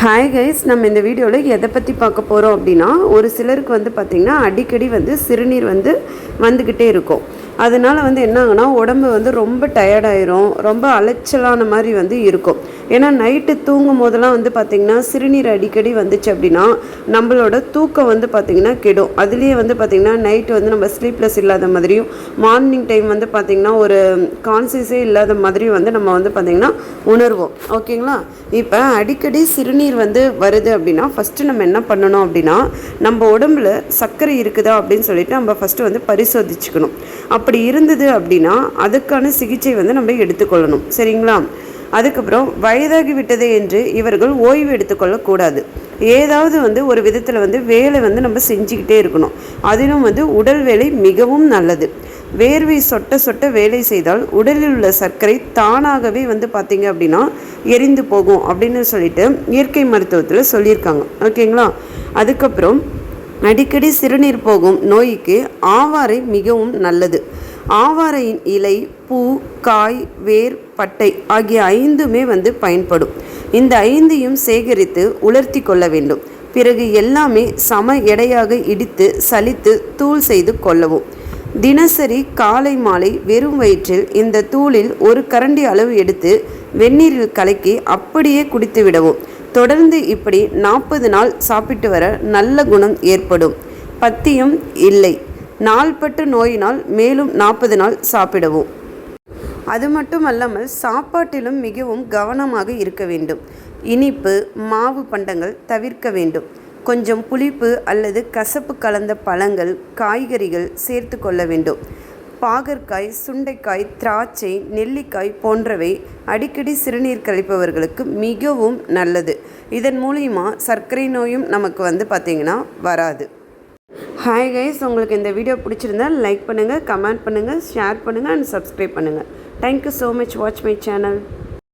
Hi guys நம்ம இந்த வீடியோவில் எதை பற்றி பார்க்க போகிறோம் அப்படின்னா ஒரு சிலருக்கு வந்து பார்த்திங்கன்னா அடிக்கடி வந்து சிறுநீர் வந்து வந்துக்கிட்டே இருக்கும். அதனால் வந்து என்ன ஆகுனா உடம்பு வந்து ரொம்ப டயர்டாயிரும் ரொம்ப அலைச்சலான மாதிரி வந்து இருக்கும். ஏன்னா நைட்டு தூங்கும் போதெல்லாம் வந்து பார்த்திங்கன்னா சிறுநீர் அடிக்கடி வந்துச்சு அப்படின்னா நம்மளோட தூக்கம் வந்து பார்த்திங்கன்னா கெடும். அதுலேயே வந்து பார்த்திங்கன்னா நைட்டு வந்து நம்ம ஸ்லீப்லெஸ் இல்லாத மாதிரியும் மார்னிங் டைம் வந்து பார்த்திங்கன்னா ஒரு கான்சியஸே இல்லாத மாதிரியும் வந்து நம்ம வந்து பார்த்திங்கன்னா உணர்வோம். ஓகேங்களா? இப்போ அடிக்கடி சிறுநீர் வந்து வருது அப்படின்னா ஃபஸ்ட்டு நம்ம என்ன பண்ணணும் அப்படின்னா நம்ம உடம்புல சர்க்கரை இருக்குதா அப்படின்னு சொல்லிட்டு நம்ம ஃபஸ்ட்டு வந்து பரிசோதிச்சுக்கணும். அப்படி இருந்தது அப்படின்னா அதுக்கான சிகிச்சை வந்து நம்ம எடுத்துக்கொள்ளணும். சரிங்களா? அதுக்கப்புறம் வயதாகி விட்டது என்று இவர்கள் ஓய்வு எடுத்துக்கொள்ளக்கூடாது ஏதாவது வந்து ஒரு விதத்தில் வந்து வேலை வந்து நம்ம செஞ்சுக்கிட்டே இருக்கணும். அதிலும் வந்து உடல் வேலை மிகவும் நல்லது. வேர்வை சொட்ட சொட்ட வேலை செய்தால் உடலில் உள்ள சர்க்கரை தானாகவே வந்து பார்த்திங்க அப்படின்னா எரிந்து போகும் அப்படின்னு சொல்லிட்டு இயற்கை மருத்துவத்தில் சொல்லியிருக்காங்க. ஓகேங்களா? அதுக்கப்புறம் அடிக்கடி சிறுநீர் போகும் நோய்க்கு ஆவாரை மிகவும் நல்லது. ஆவாரையின் இலை பூ காய் வேர் பட்டை ஆகிய ஐந்துமே வந்து பயன்படும். இந்த ஐந்தையும் சேகரித்து உலர்த்தி கொள்ள வேண்டும். பிறகு எல்லாமே சம எடையாக இடித்து சலித்து தூள் செய்து கொள்ளவும். தினசரி காலை மாலை வெறும் வயிற்றில் இந்த தூளில் ஒரு கரண்டி அளவு எடுத்து வெந்நீரில் கலக்கி அப்படியே குடித்து விடவும். தொடர்ந்து இப்படி நாற்பது நாள் சாப்பிட்டு வர நல்ல குணம் ஏற்படும். பத்தியம் இல்லை. நாள்பட்டு நோயினால் மேலும் நாற்பது நாள் சாப்பிடவும். அது மட்டும் அல்லாமல் சாப்பாட்டிலும் மிகவும் கவனமாக இருக்க வேண்டும். இனிப்பு மாவு பண்டங்கள் தவிர்க்க வேண்டும். கொஞ்சம் புளிப்பு அல்லது கசப்பு கலந்த பழங்கள் காய்கறிகள் சேர்த்து கொள்ள வேண்டும். பாகற்காய் சுண்டைக்காய் திராட்சை நெல்லிக்காய் போன்றவை அடிக்கடி சிறுநீர் கழிப்பவர்களுக்கு மிகவும் நல்லது. இதன் மூலிமா சர்க்கரை நோயும் நமக்கு வந்து பார்த்திங்கன்னா வராது. ஹாய் கைஸ் உங்களுக்கு இந்த வீடியோ பிடிச்சிருந்தா லைக் பண்ணுங்கள் கமெண்ட் பண்ணுங்கள் ஷேர் பண்ணுங்கள் அண்ட் சப்ஸ்கிரைப் பண்ணுங்கள் thank you so much watch my channel